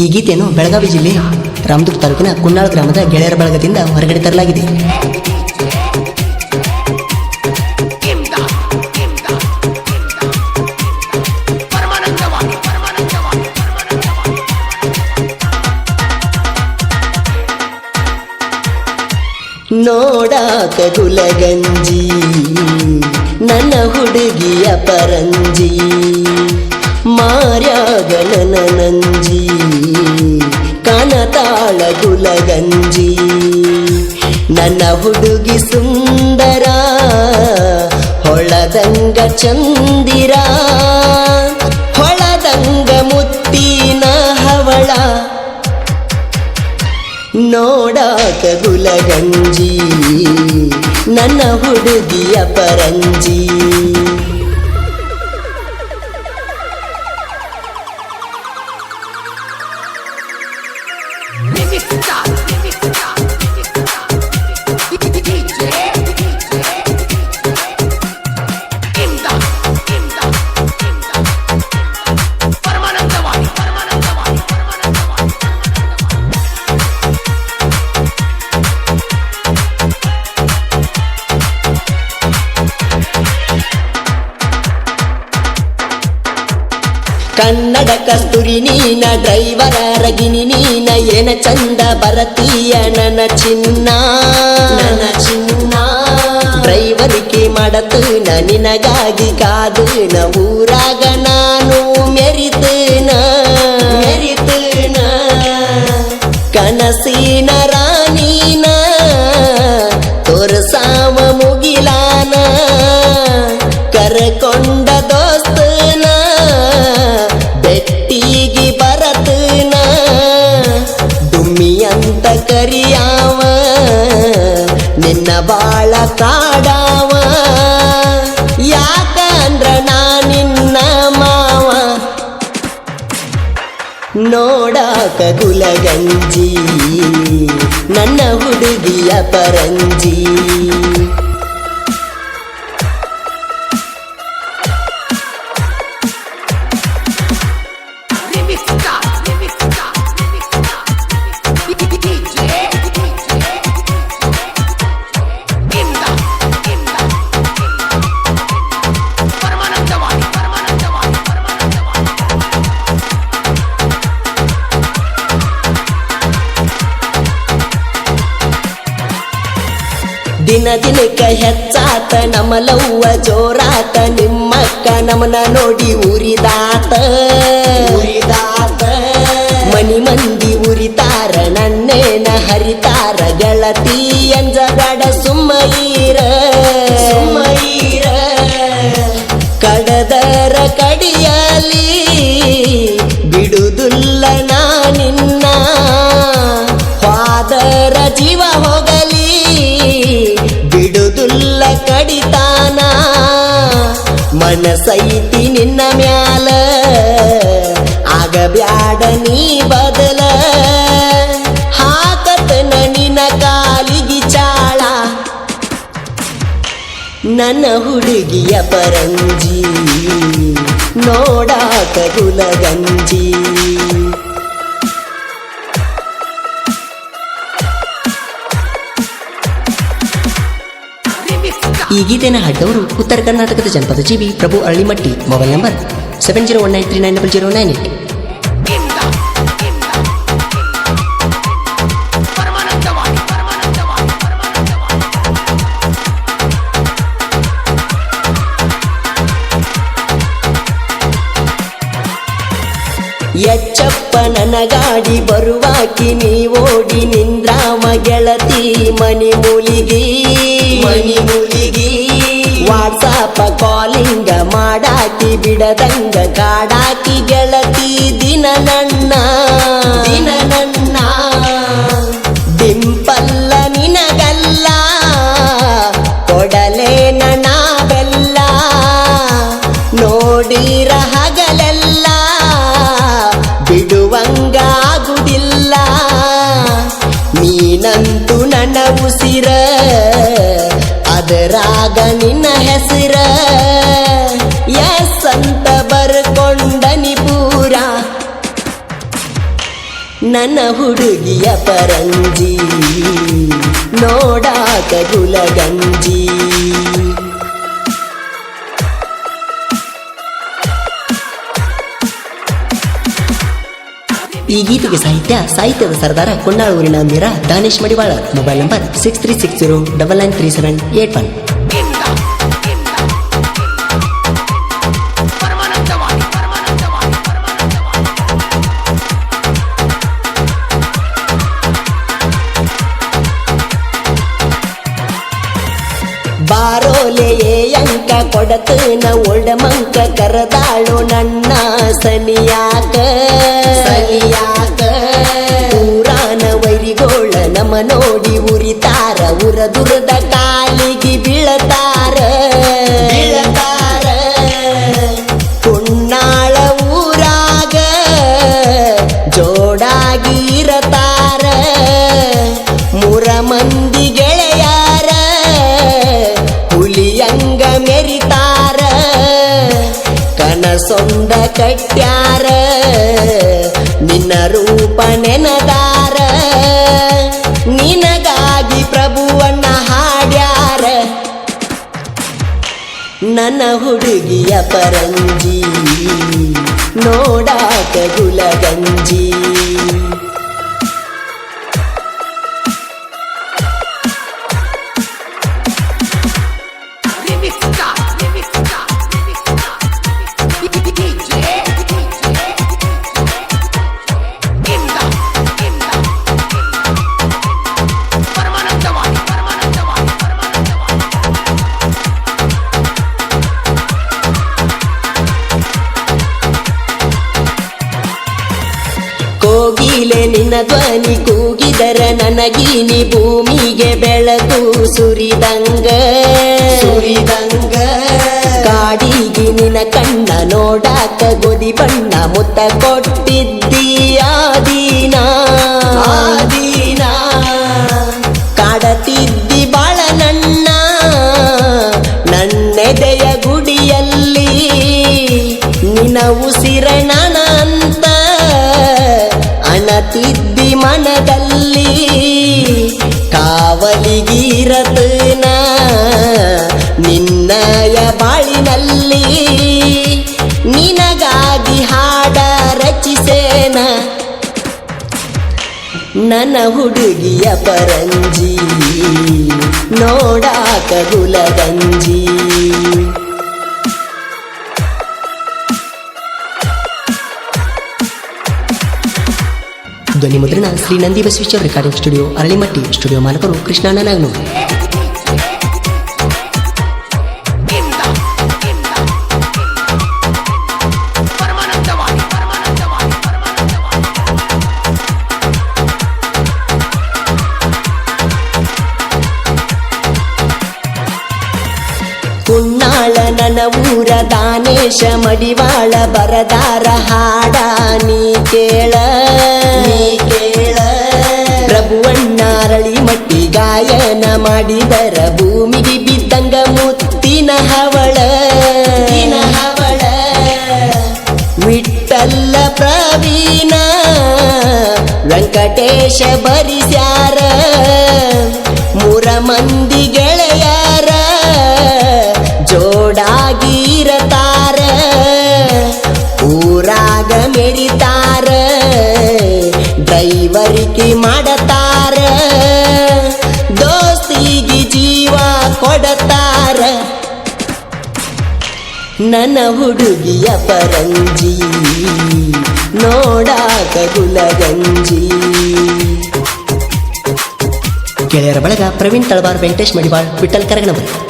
ಈ ಗೀತೆಯನ್ನು ಬೆಳಗಾವಿ ಜಿಲ್ಲೆ ರಾಮದುರ್ಗ ತಾಲೂಕಿನ ಕುನ್ನಾಳ ಗ್ರಾಮದ ಗೆಳೆಯರ ಬಳಗದಿಂದ ಹೊರಗಡೆ ತರಲಾಗಿದೆ. ನೋಡಾಕ ಗುಲಗಂಜಿ, ನನ್ನ ಹುಡುಗಿಯ ಪರಂಜಿ. ಮಾರ್ಯಾಗ ನನ್ನ ನಂಜಿ ಕನತಾಳ ಗುಲಗಂಜಿ ನನ್ನ ಹುಡುಗಿ ಸುಂದರ, ಹೊಳದಂಗ ಚಂದಿರ, ಹೊಳದಂಗ ಮುತ್ತಿನ ಹವಳ. ನೋಡಾಕ ಗುಲಗಂಜಿ, ನನ್ನ ಹುಡುಗಿಯ ಪರಂಜಿ. ಕನ್ನಡ ಕಸ್ತೂರಿ ನೀನ ಡ್ರೈವರ ರಗಿನಿ ನೀನ ಏನ ಚಂದ ಬರತೀಯ ನನ್ನ ಚಿನ್ನ? ನನ್ನ ಚಿನ್ನ. ಡ್ರೈವರಿಕೆ ಮಾಡತು ನಿನಗಾಗಿ ಕಾದು ನ ನಿನ್ನ ಬಾಳ ಕಾಡಾವ ಯಾಕಂದ್ರ ನಾ ನಿನ್ನ ಮಾವ? ನೋಡಾಕ ಗುಲಗಂಜಿ ನನ್ನ ಹುಡುಗಿಯ ಪರಂಜಿ. ದಿನ ದಿನಕ್ಕೆ ಹೆಚ್ಚಾತ ನಮಲವ್ವ ಜೋರಾತ ನಿಮ್ಮಕ್ಕ ನಮನ ನೋಡಿ ಉರಿದಾತ. ಉರಿದಾತ. ಮನಿ ಮಂದಿ ಉರಿತಾರ ನನ್ನೇನ ಹರಿತಾರ ಗೆಳತಿ ಎಂಜಗಾಡ ಸುಮ್ಮೈರ ಕಡಿತಾನ ಮನಸೈತಿ ನಿನ್ನ ಮ್ಯಾಲ. ಆಗಬ್ಯಾಡ ನೀ ಬದಲ. ಹಾಕತನ ನಿನ್ನ ಕಾಲಿಗಿ ಚಾಳ. ನನ್ನ ಹುಡುಗಿಯ ಪರಂಜಿ, ನೋಡಾಕ ಗುಲಗಂಜಿ. ಈ ಗೀತೆನ ಹಾಡಿದವರು ಉತ್ತರ ಕರ್ನಾಟಕದ ಜನಪದ ಜೀವಿ Prabhu Aralimatti mobile number seven zero one nine three nine double zero nine eight Echchappa ನನ್ನ ಗಾಡಿ ಬರುವಾಕಿ ನೀ ಓಡಿ ನಿಂದ್ರಾಮ ಗೆಳತಿ ಮನಿ ಮೂಲಿಗಿ ಮನಿ ಮೂಲಿಗಿ ವಾಟ್ಸಾಪ ಕಾಲಿಂಗ ಮಾಡಾಕಿ ಬಿಡದಂಗ ಕಾಡಾಕಿ ಗೆಳತಿ ದಿನ ನನ್ನ ಅದರಾಗ ನಿನ್ನ ಹೆಸರ. ಎಸ್ ಅಂತ ಬರ್ಕೊಂಡನಿ ನಿಪೂರ ನನ್ನ ಹುಡುಗಿಯ ಪರಂಜಿ, ನೋಡಾಕ ಗುಲಗಂಜಿ. ಈ ಗೀತೆಗೆ ಸಾಹಿತ್ಯ, ಸಾಹಿತ್ಯದ ಸರ್ದಾರ ಕೊಂಡಾಳೂರಿನ Meera Danesh Madivala. Mobile number six three six zero double nine three seven eight one ಅಂಕ ಕೊಡತನ ಒಳ್ಳ ಮಂಕ ಕರದಾಳು ನನ್ನ ಸನಿಯಾಕ ಸನಿಯಾಕ ಊರಾನ ವೈರಿಗೋಳ ನಮ್ಮ ನೋಡಿ ಉರಿತಾರ ಉರದುರದ ಕನಸೊಂದ ಕಟ್ಯಾರ ನಿನ್ನ ರೂಪ ನೆನದಾರ ನಿನಗಾಗಿ ಪ್ರಭುವನ್ನ ಹಾಡ್ಯಾರ. ನನ್ನ ಹುಡುಗಿಯ ಪರಂಜಿ ನೋಡಾಕ ಗುಲಗಂಜಿ. ಧ್ವನಿ ಕೂಗಿದರ ನನಗೀನಿ ಭೂಮಿಗೆ ಬೆಳಕು ಸುರಿದಂಗ. ಸುರಿದಂಗ. ಕಾಡಿಗೆ ನಿನ ಕಣ್ಣ ನೋಡಾಕ ಗೋಧಿ ಬಣ್ಣ ಮುತ್ತ ಕೊಟ್ಟಿದ್ದೀಯ ದೀನ. ಆದೀನ ಕಾಡತಿದ್ದಿ ಬಾಳ ನನ್ನ. ನನ್ನೆದೆಯ ಗುಡಿಯಲ್ಲಿ ನಿನ ಉಸಿರಣ ಅಂತ ಅಣತಿದ್ದಿ ಮನದಲ್ಲಿ ಕಾವಲಿಗೀರತನ ನಿನ್ನಯ ಬಾಳಿನಲ್ಲಿ ನಿನಗಾಗಿ ಹಾಡ ರಚಿಸೇನ. ನನ್ನ ಹುಡುಗಿಯ ಪರಂಜಿ ನೋಡಾಕ ಗುಲಗಂಜಿ. ಧ್ವನಿ ಮುದ್ರಣ Shri Nandi Basaveshwara recording studio Aralimatti studio ಮಾಲಕರು Krishnanna Danesha Madivala ಬರದಾರ ಹಾಡ ನೀ ಕೇಳ ಕೇಳ. ಪ್ರಭುವಣ್ಣ ಅರಳಿ ಮಟ್ಟಿ ಗಾಯನ ಮಾಡಿದರ ಭೂಮಿಗೆ ಬಿದ್ದಂಗ ಮುತ್ತಿನ ಹವಳ. ಹವಳ. ವಿಠಲ್ಲ ಪ್ರವೀಣ ವೆಂಕಟೇಶ ಬರಿಸ್ಯಾರ. ಡ್ರೈವರಿಕೆ ಮಾಡತಾರ, ದೋಸ್ತಿಗೆ ಜೀವ ಕೊಡತಾರ. ನನ್ನ ಹುಡುಗಿಯ ಪರಂಜಿ, ನೋಡಾಕ ಗುಲಗಂಜಿ. ಗೆಳೆಯರ ಬಳಗ ಪ್ರವೀಣ್ ತಳವಾರ್, ವೆಂಕಟೇಶ್ ಮಡಿವಾಳ್, ವಿಠಲ್ ಕರಗಣವರು